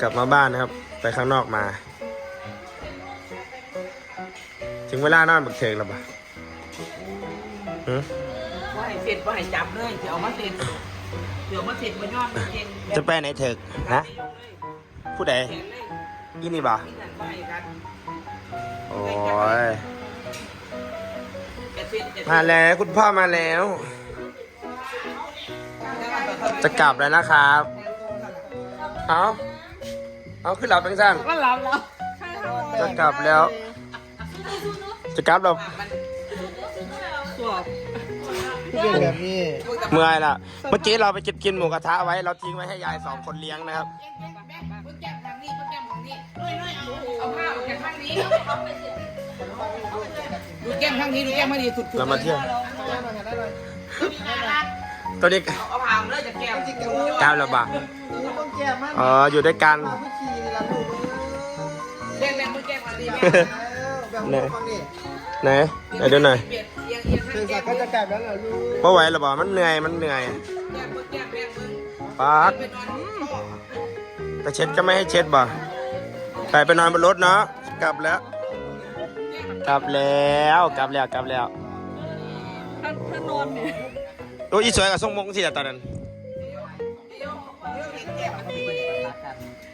กลับมาบ้านนะครับ ไปข้างนอกมา ถึงเวลานอนบักเทิงแล้วปะหือว่าให้เสร็จว่าให้จับเลยจะเอามาเสร็จเดี๋ยวมาเสร็จมายอดมันเก่งแบบจะไปไหนเถิกฮะผู้ใดเห็นเลยอีนี่บ่ที่นั่นว่าให้กันโอ้ยจะเสร็จจะมาแล้วคุณพ่อมาแล้ว จะกลับแล้วนะครับ เอา เอาขึ้นหลับเป็นสั้นก็รับแล้วจะกลับแล้ว จะกลับแล้วสวบเป็นแบบนี้เมื่อยละเมื่อกี้เราไปกินกินหมูกระทะไว้ เราทิ้งไว้ให้ยายสองคนเลี้ยงนะครับเอาผ้าออกจากข้างนี้ดูแก้มข้างนี้ดูแก้มไม่ดีสุดๆเรามาเที่ยวได้หน่อยได้หน่อยตัวนี้เอาผ้าออกเลยจากแก้มกล้ามระบานี่ต้องแก้มากอ๋ออยู่ด้วยกัน มาผู้ขี่นี่ละลูกแก้มแก้มมือแก้มมาดีแม่แบบนี้ฟังนี่ไหนไหนดูหน่อยเบียดเอียงเอียงข้างคือแก้สัมกก็จะกลับแล้วเหรอลูกเพราะไหวระบามันเหนื่อยมันเหนื่อยแก้มมือแก้มแก้มมือปักไปนอนที่พ่อแต่เช็ดก็ไม่ให้เช็ดบ่ไปไปนอนบนรถเนาะกลับแล้ว กลับแล้วกลับแล้วกลับแล้วถ้าถ้านอนเนี่ยโอ้ยอีสวยกับทรงมงสิอะตอนนั้น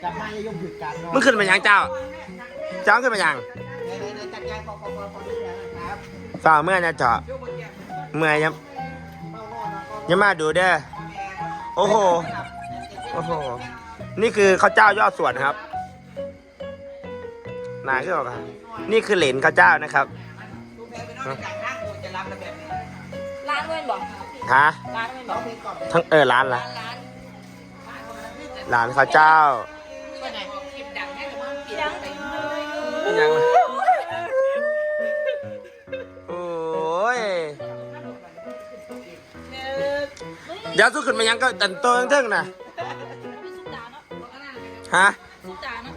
กลับมาอย่ายมผิดกันเนาะมึงขึ้นไปยังเจ้า เจ้าขึ้นไปยังไหนไหนจัดการขอขอขอขอดูแลนะครับฝ่าเมื่อยนะเจาะเมื่อยยังเมานอนนะก็ยังมาดูเด้อโอ้โห โอ้โห นี่คือข้าวเจ้ายอดส่วนครับนายขึ้นมาครับนี่คือเหรนข้าวเจ้านะครับลูกแพ้ไปนอนในกลางห้างกูจะรับแล้วแบบนี้ร้านเว้นบอกฮะร้านเว้นบอกทั้งเออร้านละร้าน ร้านร้านข้าวเจ้าก็ไหนคลิปดังแม่กับมึงเปลี่ยนไปยังโอ้ยเดี๋ยวสู้ขึ้นมายังก็ตันตัวเทิงๆนะมีซุปตาเนาะฮะซุปตาเนา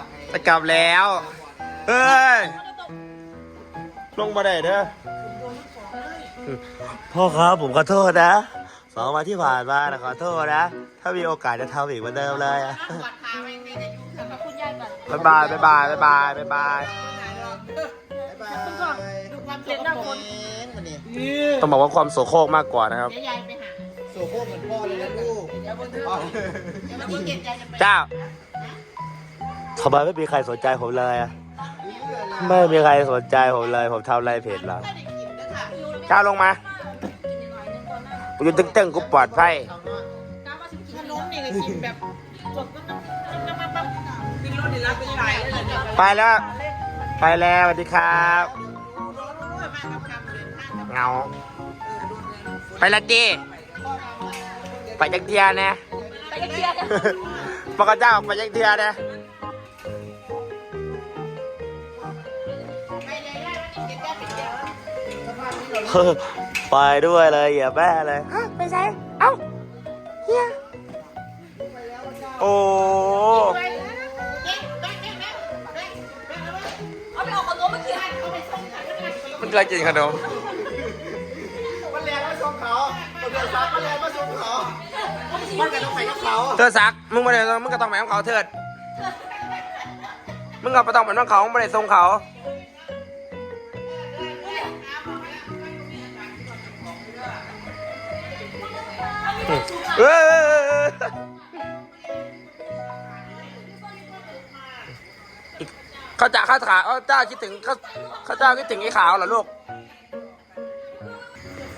ะจะกลับแล้วเฮ้ยลงมาได้เด้อพ่อครับผมขอโทษนะ สองวันที่ผ่านมานะขอโทษนะ ถ้ามีโอกาสจะทำอีกเหมือนเดิมเลยอะคุณยายก่อนบ๊ายบายบ๊ายบายบ๊ายบายบ๊ายบายบ๊ายบายเล่นหน้าคนวันนี้ต้องบอกว่าความโสโครกมากกว่านะครับ เดี๋ยวยายไปหาโซโคเหมือนพ่อเลยนะลูกเดี๋ยวบนเธอแล้วก็เก็บยายจะไปเจ้าทำไมไม่มีใครสนใจผมเลยอะไม่มีใครสนใจผมเลย ผมทำอะไรผิดหรอเจ้าลงมา อนนะกูอยู่ตึ้งๆกูปลอดภัยน้ำว่าฉันกินขนมนี่ก็กินแบบสดน้ำน้ำน้ำน้ำขึ้นรถนี่รับเป็นสายเลยเนี่ยไปแล้ว ไปแล้วสวัสดีครับเงา ไปละดีไปจักเทียนะ ไปเกียร์กันปกเจ้าไปจักเทียนะเฮ้อ ไปด้วยเลยอย่าแม่เลยฮะไปใส่เอ้าเฮียโอ้เอาไปออกขนมเมื่อกี้มันกำลังกินขนมมันแรงมาส่งเขาคนเดียวซักมันแรงมาส่งเขา มันก็ต้องไปกับเขาเธอซักมึงไม่ได้มึงก็ต้องไปของเขาเถิดมึงก็ไม่ต้องเป็นของเขามึงไม่ได้ทรงเขา เออเขาจะเขาขาเขาเจ้าคิดถึงเขาเขาเจ้าคิดถึงไอ้ขาวเหรอลูก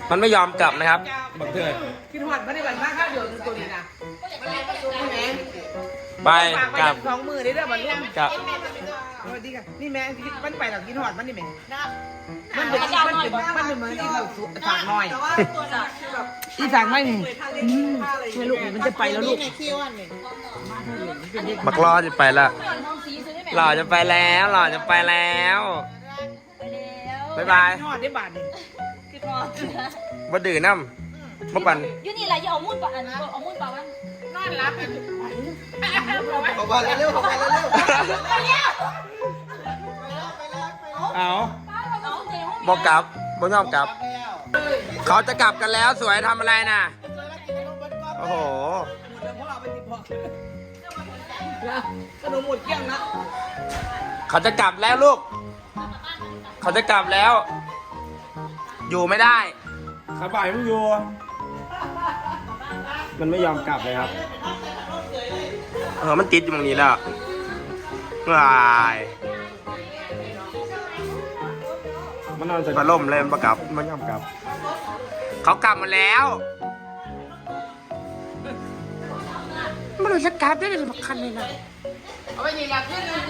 มันไม่ยอมกลับนะครับบังเถิดกินหอดมาได้วันมากข้าวเดียวตัวนี้นะนี่แม่ไปฝากไปกลับสองมือได้ด้วยมันร่วมกลับ สวัสดีค่ะนี่แม่มันไปหลักกินหอดมันนี่แม่มันเป็นมันเป็นมันเป็นเหมือนที่เราฝากน้อยอีสานไม่นี่อืมแม่ลูกมันจะไปแล้วลูกบักรอจะไปละน้องสีซื้อได้ไหมหล่อจะไปแล้วหล่อจะไปแล้วไปแล้วบ๊ายบายหอดได้บาทนี่คิดว่าบ่ดื่นน้ำบ่ปั่นยูนี่แหละอย่าเอามุ่นปะอันเอามุ่นปะวันนอนรับ ออกมาเร็วๆออกมาเร็วเอาเอาเดี๋ยวบอกกลับบ่ยอมกลับ เขาจะกลับกันแล้วสวยทำอะไรน่ะ โอ้โหนะขนมหมดเกลี้ยงนะเขาจะกลับแล้วลูก เขาจะกลับแล้ว อยู่ไม่ได้ขาบ่ายมึงอยู่ มันไม่ยอมกลับเลยครับเออมันติดอยู่ตรงนี้แล้ววายมันนอนใส่มาล่มเลยมันประกลับมันยอมกลับ เขากลับมาแล้วมันจะกลับได้เลยมาคันเลยนะเอาไปนี่ละขึ้นเลย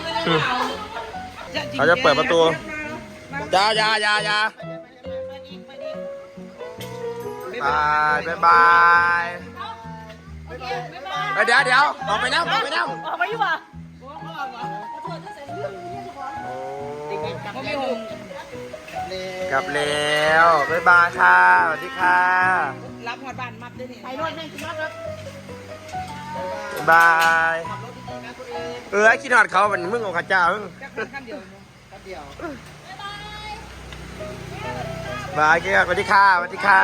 เขาจะเปิดประตูอยาอยาอยาอยาบายบายบาย เอ้ยเดี๋ยวเดี๋ยวออกไปน้ำออกไปน้ำออกมาอยู่ป่ะเขาไม่หงกลับแล้วบายบายค่ะสวัสดีค่ะรับหอดบ้านมัดด้วยนี่ไปรถแม่งกินมัดแล้วบ๊ายบายเออไอ้คิดหอดเขามันมึงเอาข้าเจ้ามึงแค่ขั้นเดียวขั้นเดียวบายเกี่ยวสวัสดีค่ะสวัสดีค่ะ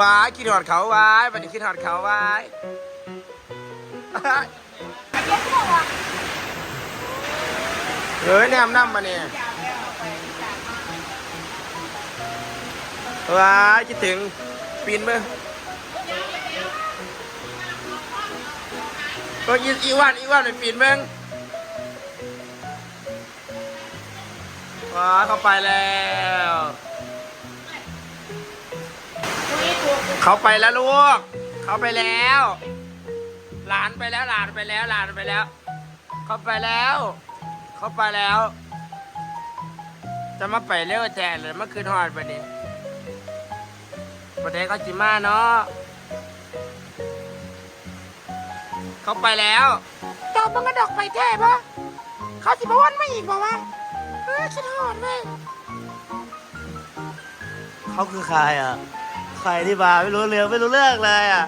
วายคิดหอดเขาวายวันนี้คิดหอดเขาวายเฮ้ยแนมน้ำมาเนี่ยว้ายคิดถึงปีนมือโอ้ยอีอีวานอีวานไปปีนมึงว้าเข้าไปแล้ว เขาไปแล้วลูก เขาไปแล้ว หลานไปแล้วหลานไปแล้วหลานไปแล้ว เขาไปแล้ว เขาไปแล้ว จะมาไปเร็วแจเลยเมื่อคืนหอดประเด็นประเด็นเขาจิมาเนาะเขาไปแล้วดอกมันก็ดอกไปแท้ปะเขาสิบวันไม่อีกบอกว่าเออฉันหอดเลยเขาคือใครอะ ใครที่มาไม่รู้เรื่องไม่รู้เรื่องเลยอะ